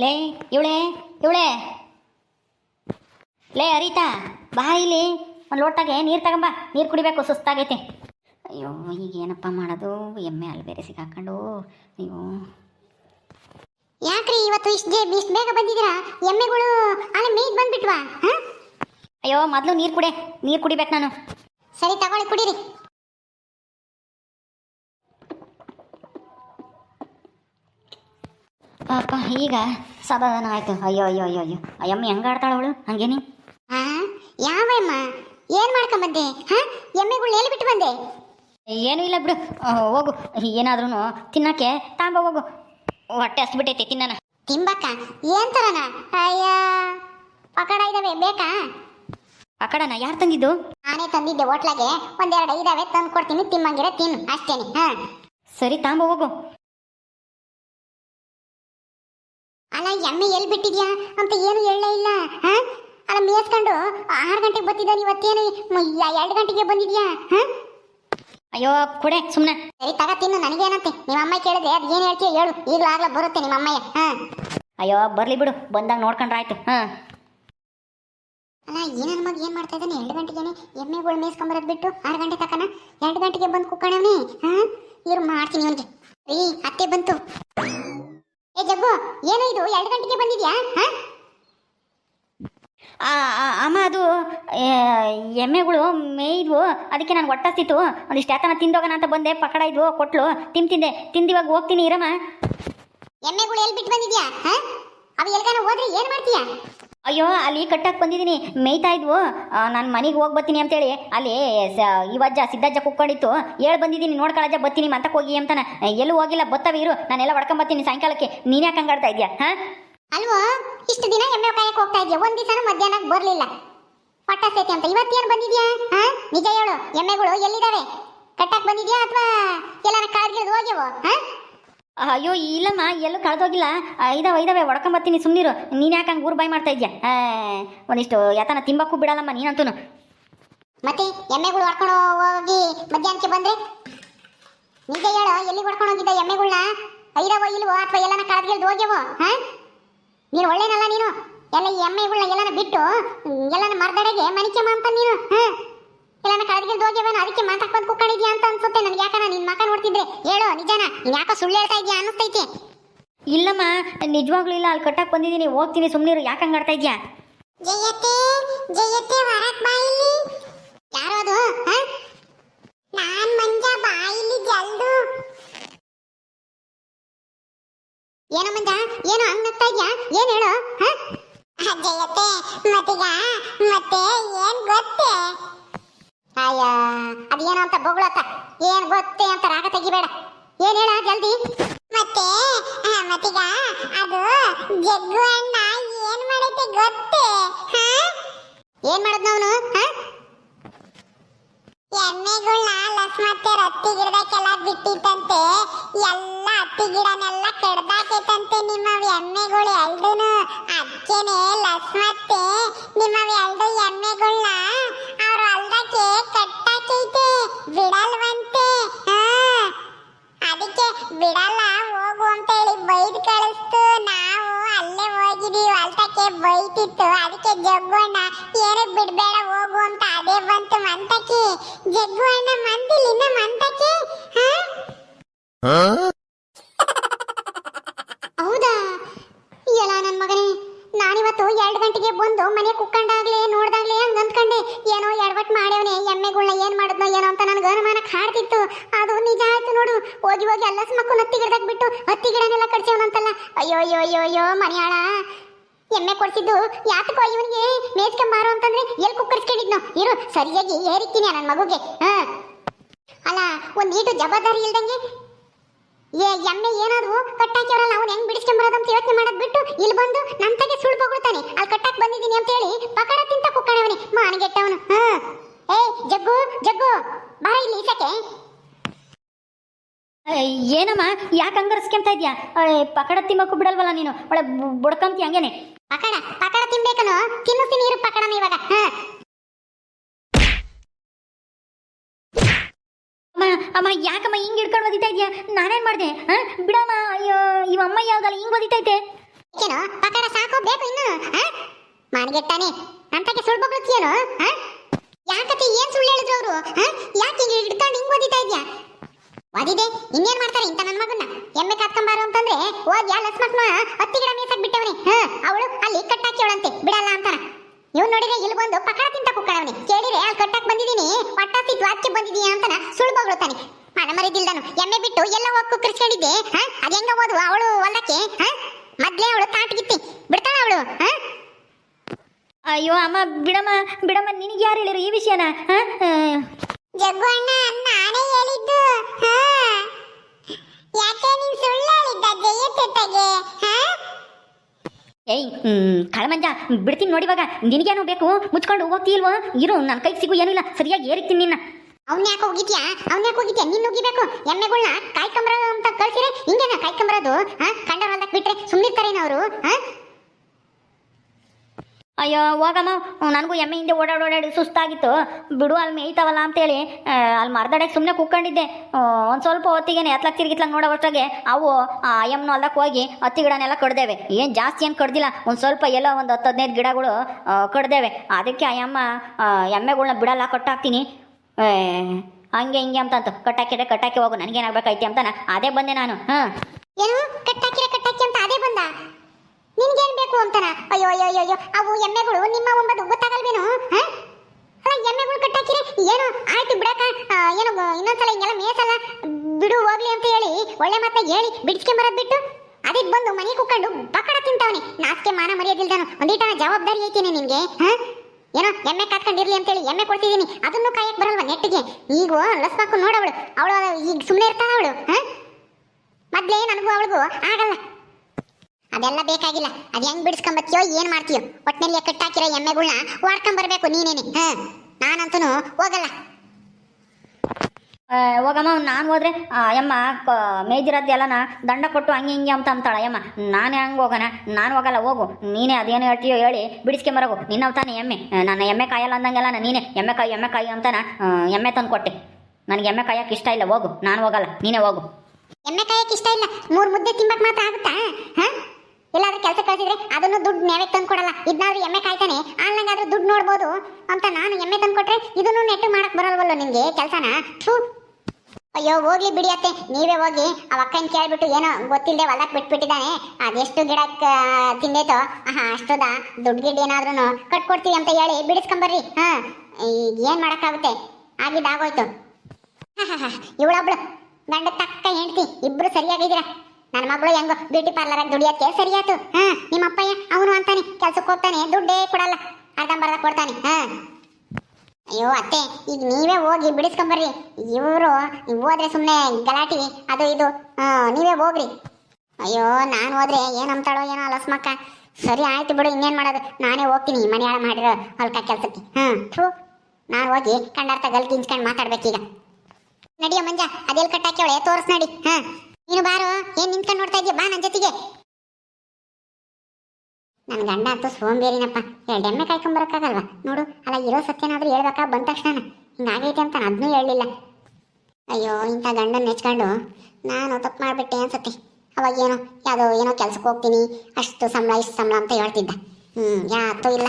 ಲೇ ಇವಳೆ ಇವಳೆ. ಲೇ ಅರಿತಾ ಬಾ ಇಲ್ಲಿ. ಒಂದು ಲೋಟಾಗೆ ನೀರು ತಗೊಂಬ ನೀರು ಕುಡಿಬೇಕು ಸುಸ್ತಾಗೈತೆ. ಅಯ್ಯೋ ಈಗ ಏನಪ್ಪ ಮಾಡೋದು? ಎಮ್ಮೆ ಅಲ್ಲಿ ಬೇರೆ ಸಿಗಾಕೊಂಡು. ಅಯ್ಯೋ. ಯಾಕ್ರಿ ಇವತ್ತು ಇಷ್ಟು ಇಷ್ಟು ಬೇಗ ಬಂದಿದ್ದೀರಾ? ಎಮ್ಮೆಗಳು ಅಲ್ಲಿ ಮೇಯ್ದು ಬಂದ್ಬಿಟ್ವಾ ಹಾ? ಅಯ್ಯೋ ಮೊದಲು ನೀರು ಕುಡೆ. ನೀರು ಕುಡಿಬೇಕು ನಾನು. ಸರಿ ತಗೊಳ್ಳಿ ಕುಡೀರಿ. ಪಾಪ ಈಗ ಸಮಾಧಾನ ಆಯ್ತು. ಅಯ್ಯೋ ಅಯ್ಯೋ ಅಯ್ಯೋ ಅಯ್ಯೋ. ಆ ಎಮ್ಮೆ ಹೆಂಗೆ ಆಡ್ತಾಳ ಅವಳು? ಹಂಗೇನಿ ಹಾ ಯಾವಮ್ಮ ಏನ್ ಮಾಡ್ಕೊಂಡ್ ಬಂದೆ? ಹಾ? ಎಮ್ಮೆಗಳು ಎಲ್ಲಿ ಬಿಟ್ಟು ಬಂದೆ? ಏನೂ ಇಲ್ಲ ಬಿಡು. ಆ, ಹೋಗು. ಏನಾದ್ರೂ ತಿನ್ನಕ್ಕೆ. ತಾಂಬ ಹೋಗು. ಹೊಟ್ಟೆ ಹಸ್ಬಿಟ್ಟೈತೆ ತಿನ್ನನ ತಿಂಬಕ್ಕ? ಏನ್ ತರನ? ಅಯ್ಯ ಪಕಡ ಇದಾವೆ ಬೇಕಾ? ಅಕಡನ ಯಾರು ತಂದಿದ್ದು? ನಾನೇ ತಂದಿದ್ದೆ ಹೋಟ್ಲಾಗೆ. ಒಂದೆರಡು ಇದಾವೆ ತಂದು ಕೊಡ್ತೀನಿ ತಿಮ್ಮಂಗಿರ ತಿನ್ನು. ಅಷ್ಟೇನೆ ಹಾ? ಸರಿ ತಾಂಬ ಹೋಗು. ಅಲ್ಲ ಎಮ್ಮೆ ಎಲ್ಲಿ ಬಿಟ್ಟಿದ್ಯಾ ಅಂತ ಏನು ಹೇಳಲೇ ಇಲ್ಲ ಹಾ? ಅಲ್ಲ ಮೇಸ್ಕೊಂಡು ಆರು ಗಂಟೆಗೆ ಬತ್ತಿದ್ದಾನೆ ಇವತ್ತೇನು ಎರಡು ಗಂಟೆಗೆ ಬಂದಿದ್ಯಾ ಹಾ? ಅಯ್ಯೋ ಕೊಡೆ ಸುಮ್ಮನೆ ಸರಿ ತಗ ತಿನ್ನು ನನಗೇನಂತೆ ನಿಮ್ಮ ಅಮ್ಮ ಕೇಳಿದ್ರೆ ಅದು ಏನು ಹೇಳ್ತೀಯ ಹೇಳು. ಈಗ ಆಗ್ಲಾ ಬರುತ್ತೆ ನಿಮ್ಮ ಅಮ್ಮಯ್ಯ ಹಾ? ಅಯ್ಯೋ ಬರಲಿ ಬಿಡು ಬಂದಾಗ ನೋಡ್ಕೊಂಡ್ರೆ ಆಯ್ತು ಹಾಂ? ಅಲ್ಲ ಏನೇನು ಮಗ ಏನ್ ಮಾಡ್ತಾ ಇದ್ದಾನೆ? ಎರಡು ಗಂಟೆಗೆ ಎಮ್ಮೆಗಳು ಮೇಯ್ಸ್ಕೊಂಬರೋದು ಬಿಟ್ಟು ಆರು ಗಂಟೆ ತಕನ? ಎರಡು ಗಂಟೆಗೆ ಬಂದು ಕುಕ್ಕಣವನೇ ಹಾ? ಇವ್ರು ಮಾಡ್ತೀನಿ ಅವನಿಗೆ ರೀ ಅತ್ತೆ ಬಂತು. ಏ ಜಗ್ಗು ಏನು ಇದು ಎರಡು ಗಂಟೆಗೆ ಬಂದಿದ್ಯಾ? ಅಮ್ಮ ಅದು ಎಮ್ಮೆಗಳು ಮೇಯ್ದು ಅದಕ್ಕೆ ನಾನು ಹೊಟ್ಟಸ್ತಿತ್ತು. ಒಂದಿಷ್ಟು ಯಾತನ ತಿಂದೋಗೋಣ ಅಂತ ಬಂದೆ ಪಕಡ ಇದ್ವು ಕೊಟ್ಲು. ತಿಂದೆ. ತಿಂದಿವಾಗ ಹೋಗ್ತೀನಿ ಇರಮ್ಮ. ಎಮ್ಮೆಗಳು ಎಲ್ಲಿ ಬಿಟ್ಟು ಬಂದಿದ್ಯಾ? ಹಾ? ಅವು ಎಲ್ಗಾನ ಹೋದ್ರೆ ಏನು ಮಾಡ್ತೀಯಾ? ಅಯ್ಯೋ, ಅಲ್ಲಿ ಕಟ್ಟಕ್ಕೆ ಬಂದಿದ್ದೀನಿ. ಮೇಯ್ತಾ ಇದ್ವು. ನಾನು ಮನೆಗೆ ಹೋಗಿ ಬರ್ತೀನಿ ಅಂತೇಳಿ ಅಲ್ಲಿ, ಸ, ಇವಜ್ಜ ಸಿದ್ದಜ್ಜ ಕುಕ್ಕೊಂಡಿತ್ತು ಹೇಳಿ ಬಂದಿದ್ದೀನಿ ನೋಡ್ಕೊಳ್ಳಜ್ಜ ಬರ್ತೀನಿ ಮಂತಕ್ಕೆ ಹೋಗಿ ಅಂತಾನೆ. ಎಲ್ಲೂ ಹೋಗಿಲ್ಲ, ಬತ್ತವೆ ಇರು. ನಾನೆಲ್ಲ ಹೊಡ್ಕೊಂಬರ್ತೀನಿ ಸಾಯಂಕಾಲಕ್ಕೆ. ನೀನು ಯಾಕೆ ಹಂಗಾಡ್ತಾ ಇದೆಯಾ, ಹಾಂ? ಅಲ್ವೋ, ಇಷ್ಟು ದಿನ ಎಮ್ಮೆ ಕಾಯಕ್ಕೆ ಹೋಗ್ತಾ ಇದ್ಯಾ? ಒಂದ್ ದಿವಸನೂ ಮಧ್ಯಾಹ್ನಕ್ಕೆ ಬರ್ಲಿಲ್ಲ. ಸೇತಿ ಅಂತ. ಇವತ್ತೇನು ಬಂದಿದ್ಯಾ, ಹಾ? ನಿಜ ಹೇಳು, ಎಮ್ಮೆಗಳು ಎಲ್ಲಿದಾವೆ? ಕಟ್ಟಕ್ಕೆ ಬಂದಿದ್ಯಾ ಅಥವಾ ಎಲ್ಲಾರ ಕಾಡ್ಗಿಳಿದು ಹೋಗ್ಯವೋ, ಹಾ? ಅಯ್ಯೋ, ಇಲ್ಲಮ್ಮ, ಎಲ್ಲೂ ಕಳೆದೋಗಿಲ್ಲ. ಇದಾವೆ ಇದಾವೆ ಒಡ್ಕೊಂಬರ್ತೀನಿ ಸುಮ್ಮನಿರು ನೀನು ಯಾಕೆ ಹಂಗೆ ಊರು ಬಾಯ್ ಮಾಡ್ತಾ ಇದೆಯಾ? ಒಂದಿಷ್ಟು ಯಾತನ ತಿಂಬಕ್ಕೂ ಬಿಡಲ್ಲಮ್ಮ ನೀನಂತೂ ಮತ್ತೆ ಎಮ್ಮೆಗಳು ಹೊಡ್ಕೊಂಡು ಹೋಗಿ ಮಧ್ಯಾಹ್ನಕ್ಕೆ ಬಂದ್ರೆ? ನಿಜ ಹೇಳು ಎಲ್ಲಿ ಹೊಡ್ಕೊಂಡು ಹೋಗಿದ್ದ ಎಮ್ಮೆಗಳನ್ನ ಐದವೋ, ಇಲ್ವೋ, ಅಥವಾ ಎಲ್ಲಾನ ಕಾಡ್ಗಿಳಿದು ಹೋಗ್ಯವೋ ಹಾ? ನೀನು ಒಳ್ಳೇನಲ್ಲ ನೀನು? ಎಲ್ಲ ಈ ಎಮ್ಮೆಗಳನ್ನ ಎಲ್ಲಾನ ಬಿಟ್ಟು, ಎಲ್ಲಾನ ಮರ್ದಡೆಗೆ ಮನಿಕೆ ಅಂತ ನೀನು, ಹಾ? ಎಲ್ಲಾನ ಕಾಡ್ಗಿಳಿದು ಹೋಗ್ಯವೇನೋ ಅದಕ್ಕೆ ಮಾತಾಕ್ ಬಂದು ಕುಕ್ಕಣಿದ್ಯಾ ಅಂತ ಅನ್ಸುತ್ತೆ. ನನಗೆ ಯಾಕನ ನಿನ್ ಮಕ ನೋಡ್ತಿದ್ರೆ? ಹೇಳು ನಿಜಾನ? ನೀನ್ ಯಾಕೋ ಸುಳ್ಳು ಹೇಳ್ತಾ ಇದೀಯಾ ಅನ್ನಿಸ್ತೈತಿ. ಇಲ್ಲಮ್ಮ ನಿಜವಾಗ್ಲೂ ಇಲ್ಲ. ಅಲ್ಲಿ ಕಟ್ಟಕ್ಕೆ ಬಂದಿದ್ದೀನಿ. ಹೋಗ್ತೀನಿ. ಸುಮ್ಮನಿರು ಯಾಕೆ ಹಂಗಾಡ್ತಾ ಇದೆಯಾ? ಜಯತೆ ಜಯತೆ ಹೊರಗ್ ಯಾರು ಅಯ್ಯ ಅದೇನು ಅಂತ ಬೊಗಳತ್ತ. ಏನ್ ಗೊತ್ತೇ ಅಂತ ರಾಗ ತೆಗಿಬೇಡ. ಏನ್ ಹೇಳ ಜಲ್ದಿ? ಮತ್ತೆ ಮತ್ತೀಗ ಅದು ಜಗ್ಗು ಅಣ್ಣ ಏನ್ ಮಾಡೈತೆ ಗೊತ್ತೇ? ಹಾ? ಏನ್ ಮಾಡದ್ ಅವನು ಎಮ್ಮೆಗಳನ್ನ ಲಸ್ಮತ್ತೆ ರತ್ತಿ ಗಿಡದಕ್ಕೆಲ್ಲ ಬಿಟ್ಟಿತ್ತಂತೆ. ಎಲ್ಲ ಹತ್ತಿ ಗಿಡನೆಲ್ಲ ಕೆಡ್ದಾಕೈತಂತೆ ನಿಮ್ಮವ್ ಎಮ್ಮೆಗಳು ಎಲ್ಡುನು. ಅದಕ್ಕೇನೆ ಲಸ್ಮತ್ತೆ ನಿಮ್ಮವ್ ಎಲ್ಡು ಎಮ್ಮೆಗಳನ್ನ ಅವ್ರ ಕಟ್ಟಾಕೈತೆ ಬಿಡಲ್ವಂತೆ. ಅದಕ್ಕೆ ಬಿಡಲ್ಲ ಹೋಗು ಅಂತ ಹೇಳಿ ಬೈದ್ ಕಳಿಸ್ತು. ನಾವು ಅಲ್ಲೇ ಹೋಗಿದೀವಿ ಅಲ್ತಕ್ಕೆ ಬೈತಿತ್ತು. ಅದಕ್ಕೆ ಜಗ್ಗೋಣ ಏನಕ್ಕೆ ಬಿಡ್ಬೇಡ ಹೋಗು ಅಂತ ಅದೇ ಬಂತು ಮಂತಕ್ಕೆ. ಜಗ್ಗೋಣ ಮಂದಿಲಿನ ಮಂತಕ್ಕೆ. ಹಾ. ಹೌದಾ? ಎಲ್ಲ ನನ್ನ ಮಗನೇ ನಾನಿವತ್ತು ಎರಡು ಗಂಟೆಗೆ ಬಂದು ಮನೆ ಕುಕ್ಕಂಡಾಗ್ಲೇ ಕಾಡ್ತಿತ್ತು ಅದು ನಿಜ ಆಯ್ತು ನೋಡು. ಹೋಗಿ ಹೋಗಿ ಎಲ್ಲ ಮಕ್ಕಳು ಹತ್ತಿ ಗಿಡದಾಗ ಬಿಟ್ಟು ಹತ್ತಿ ಗಿಡನೆಲ್ಲ ಕಡ್ಸೇವನಂತಲ್ಲ ಅಯ್ಯೋ ಅಯ್ಯೋ ಅಯ್ಯೋ ಅಯ್ಯೋ ಮನೆಯಾಳ. ಎಮ್ಮೆ ಕೊಡ್ಸಿದ್ದು. ಯಾತಕ್ಕೋ ಇವನಿಗೆ ಮಾರೋ ಅಂತಂದ್ರೆ ಎಲ್ಲಿ ಕುಕ್ಕರ್ಸ್ಕೊಂಡಿದ್ನೋ? ಇರು, ಸರಿಯಾಗಿ ಏರಿಕ್ತೀನಿ ನನ್ನ ಮಗುಗೆ. ಅಲ್ಲ, ಒಂದು ಈಟು ಜವಾಬ್ದಾರಿ ಇಲ್ದಂಗೆ ಏ, ಎಮ್ಮೆ ಏನಾದ್ರು ಕಟ್ಟಾಕಿವ್ರಲ್ಲ ಅವ್ನು ಹೆಂಗ್ ಬಿಡಿಸ್ಕೊಂಬರೋದು ಅಂತ ಯೋಚನೆ ಮಾಡೋದ್ ಬಿಟ್ಟು ಇಲ್ಲಿ ಬಂದು ನಂತಗೆ ಸುಳ್ಳು ಬೊಗಳ್ತಾನೆ. ಅಲ್ಲಿ ಕಟ್ಟಾಕ್ ಬಂದಿದ್ದೀನಿ ಅಂತ ಹೇಳಿ ಪಕಡ ತಿಂತ ಕುಕ್ಕಣವನಿ ಮಾನಿಗೆ ಜಗ್ಗು ಜಗ್ಗು ಬಾ ಇಲ್ಲಿ ಈಸಕ್ಕೆ ಏನಮ್ಮ ಯಾಕೆ ಹಂಗರ್ಸ್ಕೊಂತ ಇದ್ಯಾ? ಪಕಡ ತಿಮ್ಮಕ್ಕೂ ಬಿಡಲ್ವಲ್ಲ ನೀನು? ಒಳ್ಳೆ ಬುಡ್ಕಂತಿ ಹಂಗೇನೆ. ಪಕಡ ಪಕಡ ತಿನ್ಬೇಕನು. ತಿನ್ನಿಸ್ತೀನಿ ಇರು ಪಕಡನ ಇವಾಗ. ಹಾ. ಅಮ್ಮ ಯಾಕಮ್ಮ ಹಿಂಗ್ ಹಿಡ್ಕೊಂಡು ಓದಿತಾ ಇದೆಯಾ? ನಾನೇನ್ ಮಾಡ್ದೆ? ಹಾಂ? ಬಿಡಮ್ಮ ಅಯ್ಯೋ ಇವ ಅಮ್ಮ ಯಾವ್ದಲ್ಲ ಹಿಂಗ್ ಓದಿತೈತೆ ಏನೋ ಪಕಡ ಸಾಕೋ ಬೇಕು ಇನ್ನು? ಮಾನ್ಗೆಟ್ಟಾನೆ. ಅಂತಕ್ಕೆ ಏನೋ ಬಗ್ಳುತ್ತೀಯೇನೋ ಆ? ಯಾಕತ್ತೆ ಏನ್ ಸುಳ್ಳು ಹೇಳಿದ್ರು ಅವರು? ಯಾಕೆ ಹಿಂಗೆ ಹಿಡ್ಕೊಂಡು ಹಿಂಗ್ ಓದಿತಾ ಇದ್ಯಾ? ಓದಿದೆ, ಇನ್ನೇನ್ ಮಾಡ್ತಾರೆ ಇಂತ ನನ್ನ ಮಗನ್ನ? ಎಮ್ಮೆ ಕಾತ್ಕೊಂಬಾರು ಅಂತಂದ್ರೆ ಆ ಲಕ್ಷ್ಮಕ್ನ ಹತ್ತಿ ಗಿಡ ಮೇಸಕ್ ಬಿಟ್ಟವನೆ. ಅವಳು ಅಲ್ಲಿ ಕಟ್ಟಾಕಿವಳಂತೆ ಬಿಡಲ್ಲ ಅಂತಾನ. ಇವ್ ನೋಡಿದ್ರೆ ಇಲ್ಲಿ ಬಂದು ಪಕಡ ತಿಂತ ಕುಕ್ಕಳವನೆ. ಕೇಳಿದ್ರೆ ಅಲ್ಲಿ ಕಟ್ಟಕ್ ಬಂದಿದ್ದೀನಿ ಹೊಟ್ಟಾಸಿ ದ್ವಾಚೆ ಬಂದಿದೀಯ ಅಂತನ ಸುಳ್ಳು ಬಗ್ಳುತ್ತಾನೆ. ಮನ ಮರಿದಿಲ್ದನು, ಎಮ್ಮೆ ಬಿಟ್ಟು ಎಲ್ಲ ಹೋಗಿ ಕುಕ್ಕರಿಸ್ಕೊಂಡಿದ್ದೆ. ಅದ್ ಹೆಂಗ ಓದು ಅವಳು ಹೊಲಕ್ಕೆ ಮೊದ್ಲೇ ಅವಳು ತಾಟ್ಗಿತ್ತಿ ಬಿಡ್ತಾಳ ಅವಳು ಅಯ್ಯೋ ಅಮ್ಮ ಬಿಡಮ್ಮ ಬಿಡಮ್ಮ ನಿನಗೆ ಯಾರು ಹೇಳಿರು ಈ ವಿಷಯನ? ಜಗ್ಗು ಅಣ್ಣ ನಾನೇ ಹೇಳಿದ್ದು ಯಾಕೆ ನೀನ್ ಸುಳ್ಳು ಹೇಳಿದ್ದ ಜಯತೆಗೆ ಹಾ? ಏಯ್ ಕಳಮಂಜ ಬಿಡ್ತೀನಿ ನೋಡಿವಾಗ ನಿನಗೇನು ಬೇಕು? ಮುಚ್ಕೊಂಡು ಹೋಗ್ತೀಲ್ವೋ ಇರು ನನ್ನ ಕೈಗೆ ಸಿಗು ಏನಿಲ್ಲ ಸರಿಯಾಗಿ ಏರಿತೀನಿ ನಿನ್ನ. ಅವ್ನ ಯಾಕೆ ಹೋಗಿದ್ಯಾ? ಅವ್ನ ಯಾಕೆ ಹೋಗಿದ್ಯಾ? ಹೋಗಿಬೇಕು ನುಗ್ಗಿಬೇಕು. ಎಮ್ಮೆಗಳನ್ನ ಕಾಯ್ಕಂಬರ ಅಂತ ಕಳ್ಸಿರೆ ಹಿಂಗೇನ ಕಾಯ್ಕೊಂಬರೋದು? ಹಾ? ಕಂಡ ಹೊಲ್ದಾಗ ಬಿಟ್ರೆ ಸುಮ್ಮನಿರ್ತಾರೇನೋ ಅವರು? ಹಾ? ಅಯ್ಯೋ, ಹೋಗಮ್ಮ. ನನಗೂ ಎಮ್ಮೆ ಹಿಂದೆ ಓಡಾಡಿ ಓಡಾಡಿ ಸುಸ್ತಾಗಿತ್ತು. ಬಿಡು, ಅಲ್ಲಿ ಮೇಯ್ತಾವಲ್ಲ ಅಂತೇಳಿ. ಅಲ್ಲಿ ಮರದಡೆಗೆ ಸುಮ್ಮನೆ ಕೂತ್ಕೊಂಡಿದ್ದೆ. ಒಂದು ಸ್ವಲ್ಪ ಹೊತ್ತಿಗೆ ಎತ್ಲಕ್ ತಿರುಗಿತ್ಲ ನೋಡೋ ಅಷ್ಟಾಗೆ ಅವು, ಆ ಎಮ್ನ ಹೊಲಕ್ಕೆ ಹೋಗಿ ಹತ್ತಿ ಗಿಡನೆಲ್ಲ ಕಡ್ದೇವೆ. ಏನು ಜಾಸ್ತಿ ಏನು ಕಡ್ದಿಲ್ಲ. ಒಂದು ಸ್ವಲ್ಪ ಎಲ್ಲೋ ಒಂದು ಹತ್ತು ಹದಿನೈದು ಗಿಡಗಳು ಕಡ್ದೇವೆ. ಅದಕ್ಕೆ ಆ ಎಮ್ಮ ಎಮ್ಮೆಗಳ್ನ ಬಿಡಲ್ಲ, ಕಟ್ಟಾಕ್ತೀನಿ. ಹಂಗೆ ಹಿಂಗೆ ಅಂತಂತು. ಕಟ್ಟಾಕಿದ್ರೆ ಕಟ್ಟಾಕಿ ಹೋಗು. ನನಗೇನಾಗ್ಬೇಕೈತಿ ಅಂತಾನೆ. ಅದೇ ಬಂದೆ ನಾನು. ಹಾಂ ಏನು ಕಟ್ಟಾಕಿರ ಕಟ್ಟಾಕಿ ಅಂತ ಅದೇ ಬಂದ ನಿನ್ಗೇನ್ ಬೇಕು ಅಂತಾನ ಅಯ್ಯೋ ಅಯ್ಯೋ ಅಯ್ಯೋ ಅಯ್ಯೋ ಅವು ಎಮ್ಮೆಗಳು ನಿಮ್ಮ ಒಂಬದು ಗೊತ್ತಾಗಲ್ವೇನು ಅಲ್ಲ, ಎಮ್ಮೆಗಳು ಕಟ್ಟಾಕಿರಿ, ಏನು ಆಯ್ತು ಬಿಡಕ ಏನು ಇನ್ನೊಂದ್ಸಲ ಹಿಂಗೆಲ್ಲ ಮೇಸಲ್ಲ, ಬಿಡು ಹೋಗ್ಲಿ ಅಂತ ಹೇಳಿ, ಒಳ್ಳೆ ಮತ್ತೆ ಹೇಳಿ ಬಿಡಿಸ್ಕೊಂಬರೋದು ಬಿಟ್ಟು ಅದಕ್ಕೆ ಬಂದು ಮನೆ ಕುಕ್ಕೊಂಡು ಬಕಡ ತಿಂತಾವನೆ, ನಾಚಿಕೆ ಮಾನ ಮರ್ಯಾದಿಲ್ದಾನು ಒಂದೀಟ ಜವಾಬ್ದಾರಿ ಐತೇನೆ ನಿನಗೆ, ಹಾ? ಏನೋ ಎಮ್ಮೆ ಕಾತ್ಕೊಂಡಿರ್ಲಿ ಅಂತೇಳಿ ಎಮ್ಮೆ ಕೊಡ್ತಿದ್ದೀನಿ, ಅದನ್ನು ಕಾಯಕ್ ಬರಲ್ವಾ ನೆಟ್ಟಿಗೆ? ಈಗ ಲಸ್ಮಾಕು ನೋಡವಳು, ಅವಳು, ಈಗ ಸುಮ್ಮನೆ ಇರ್ತಾಳ ಅವಳು, ಹಾಂ? ಮೊದ್ಲೇ ನನಗೂ ಅವಳಿಗೂ ಆಗಲ್ಲ. ಅದೆಲ್ಲ ಬೇಕಾಗಿಲ್ಲ. ಅದು ಹೆಂಗ್ ಬಿಡಿಸ್ಕೊಂಬತ್ತೀಯೋ ಏನ್ ಮಾಡ್ತೀಯೋ. ಒಟ್ಟಿನಲ್ಲಿ ಕಟ್ಟಾಕಿರೋ ಎಮ್ಮೆಗಳನ್ನ ಓಡ್ಕೊಂಬರ್ಬೇಕು ನೀನೇನೆ. ಹ ನಾನಂತೂ ಹೋಗಲ್ಲ. ಹೋಗಮ್ಮ ನಾನು ಹೋದ್ರೆ ಅಯ್ಯಮ್ಮ ಯಮ್ಮ ಎಲ್ಲನ ದಂಡ ಕೊಟ್ಟು ಹಂಗೆ ಹಿಂಗೆ ಅಂತ ಅಂತಾಳ ಯಮ್ಮ ನಾನು ಹೆಂಗೆ ಹೋಗೋಣ. ನಾನು ಹೋಗಲ್ಲ ಹೋಗು. ನೀನೇ ಅದೇನು ಹೇಳ್ತೀಯೋ ಹೇಳಿ ಬಿಡಿಸ್ಕೊಂಬರೋಗು ನಿನ್ನವ್ ತಾನೇ ಎಮ್ಮೆ. ನನ್ನ ಎಮ್ಮೆ ಕಾಯಲ್ಲ ಅಂದಂಗೆಲ್ಲ ನೀನೇ ಎಮ್ಮೆ ಕಾಯಿ ಎಮ್ಮೆ ಕಾಯಿ ಅಂತಾನ ಎಮ್ಮೆ ತಂದು ಕೊಟ್ಟೆ ನನಗೆ ಎಮ್ಮೆ ಕಾಯಕ್ಕೆ ಇಷ್ಟ ಇಲ್ಲ. ಹೋಗು. ನಾನು ಹೋಗಲ್ಲ. ನೀನೇ ಹೋಗು. ಎಮ್ಮೆ ಕಾಯಕ್ಕೆ ಇಷ್ಟ ಇಲ್ಲ. ಮೂರು ಮುದ್ದೆ ತಿಂಬಕ್ಕೆ ಮಾತ್ರ ಆಗುತ್ತಾ? ಹ? ಎಲ್ಲಾದ್ರೂ ಕೆಲಸ ಕಳಿಸಿದ್ರೆ ಅದನ್ನು ದುಡ್ಡು ನೆವೆ ತಂದು ಕೊಡಲ್ಲ. ಇದನ್ನಾದ್ರೂ ಎಮ್ಮೆ ಕಾಯ್ತಾನೆ. ಆನ್ಲೈನಾದ್ರೂ ದುಡ್ಡು ನೋಡ್ಬೋದು ಅಂತ ನಾನು ಎಮ್ಮೆ ತಂದು ಕೊಟ್ರೆ ಇದನ್ನು ನೆಟ್ಟು ಮಾಡಕ್ ಬರಲ್ವಲ್ಲ ನಿಮಗೆ ಕೆಲಸನ? ಅಯ್ಯೋ, ಹೋಗ್ಲಿ ಬಿಡಿ ಅತ್ತೆ. ನೀವೇ ಹೋಗಿ ಆ ಅಕ್ಕನ ಕೇಳ್ಬಿಟ್ಟು ಏನೋ ಗೊತ್ತಿಲ್ಲದೆ ಹೊಲಕ್ ಬಿಟ್ಬಿಟ್ಟಿದ್ದಾನೆ. ಅದೆಷ್ಟು ಗಿಡಕ್ಕೆ ತಿಂದೈತೋ ಆಹಾ, ಅಷ್ಟದ? ದುಡ್ಡು ಗಿಡ್ ಏನಾದ್ರೂ ಕಟ್ಕೊಡ್ತೀವಿ ಅಂತ ಹೇಳಿ ಬಿಡಿಸ್ಕೊಂಬರ್ರಿ. ಹಾ, ಈಗ ಏನ್ ಮಾಡಕ್ಕಾಗುತ್ತೆ? ಆಗಿದ್ದಾಗೋಯ್ತು ಇವಳೊಬ್ಳು. ಗಂಡ ತಕ್ಕ ಹೆಂಡ್ತಿ. ಇಬ್ರು ಸರಿಯಾಗಿದ್ದೀರಾ? ನನ್ನ ಮಗಳು ಹೆಂಗೋ ಬ್ಯೂಟಿ ಪಾರ್ಲರ್ ಆಗಿ ದುಡಿಯಕ್ಕೆ ಸರಿಯಾತು ಹಾ, ನಿಮ್ಮ ಅಪ್ಪಯ್ಯ ಅವನು ಅಂತಾನೆ, ಕೆಲ್ಸಕ್ಕೆ ಹೋಗ್ತಾನೆ, ದುಡ್ಡೇ ಕೊಡಲ್ಲ. ಅರ್ಧಂಬರ್ಧ ಕೊಡ್ತಾನೆ, ಹಾ. ಅಯ್ಯೋ ಅತ್ತೆ, ಈಗ ನೀವೇ ಹೋಗಿ ಬಿಡಿಸ್ಕೊಂಬರ್ರಿ. ಇವರು ಹೋದ್ರೆ ಸುಮ್ಮನೆ ಗಲಾಟಿ ಅದು ಇದು, ಹಾ, ನೀವೇ ಹೋಗ್ರಿ. ಅಯ್ಯೋ, ನಾನು ಹೋದ್ರೆ ಏನಂತಾಳೋ ಏನೋ ಲಸ್ಮಕ್ಕ ಸರಿ ಆಯ್ತು ಬಿಡು, ಇನ್ನೇನ್ ಮಾಡೋದು? ನಾನೇ ಹೋಗ್ತೀನಿ ಮನೆಯಾಳ ಮಾಡಿರೋ ಹೊಲ್ಕ ಕೆಲಸಕ್ಕೆ ಹ್ಮ್ ಥೂ, ನಾನು ಹೋಗಿ ಕಂಡಾರ್ಥ ಗಲ್ ಗಿಂಚ್ಕೊಂಡು ಮಾತಾಡ್ಬೇಕೀಗ. ನಡಿಯ ಮಂಜ, ಅದೆಲ್ ಕಟ್ಟಾಕ್ಯವಳೆ ತೋರ್ಸ್ ನಡಿ, ಹಾ. ನೀನು ಬಾರು, ಏನ್ ನಿಂತ್ಕೊಂಡು ನೋಡ್ತಾ ಇದೀಯ? ಬಾ ನನ್ನ ಜೊತೆಗೆ. ನನ್ನ ಗಂಡ ಅಂತೂ ಸೋಂಬೇರಿನಪ್ಪ. ಎರಡು ಎಮ್ಮೆ ಕಾಯ್ಕೊಂಬರಕ್ಕಾಗಲ್ವಾ ನೋಡು, ಅಲ್ಲ ಇರೋ ಸತ್ಯನಾದ್ರೂ ಹೇಳ್ಬೇಕಾ? ಬಂದ ತಕ್ಷಣ ಹಿಂಗಾಗೈತೆ ಅಂತ ಅದನ್ನೂ ಹೇಳಲಿಲ್ಲ. ಅಯ್ಯೋ, ಇಂಥ ಗಂಡನ್ ನೆಚ್ಕೊಂಡು ನಾನು ತಪ್ಪು ಮಾಡ್ಬಿಟ್ಟೆ ಅನ್ಸತ್ತೆ. ಅವಾಗ ಏನೋ, ಯಾವುದೋ ಏನೋ ಕೆಲ್ಸಕ್ಕೆ ಹೋಗ್ತೀನಿ, ಅಷ್ಟು ಸಂಬಳ, ಇಷ್ಟು ಸಂಬಳ ಅಂತ ಹೇಳ್ತಿದ್ದ. ಹ್ಞೂ ಯಾತೋ ಇಲ್ಲ.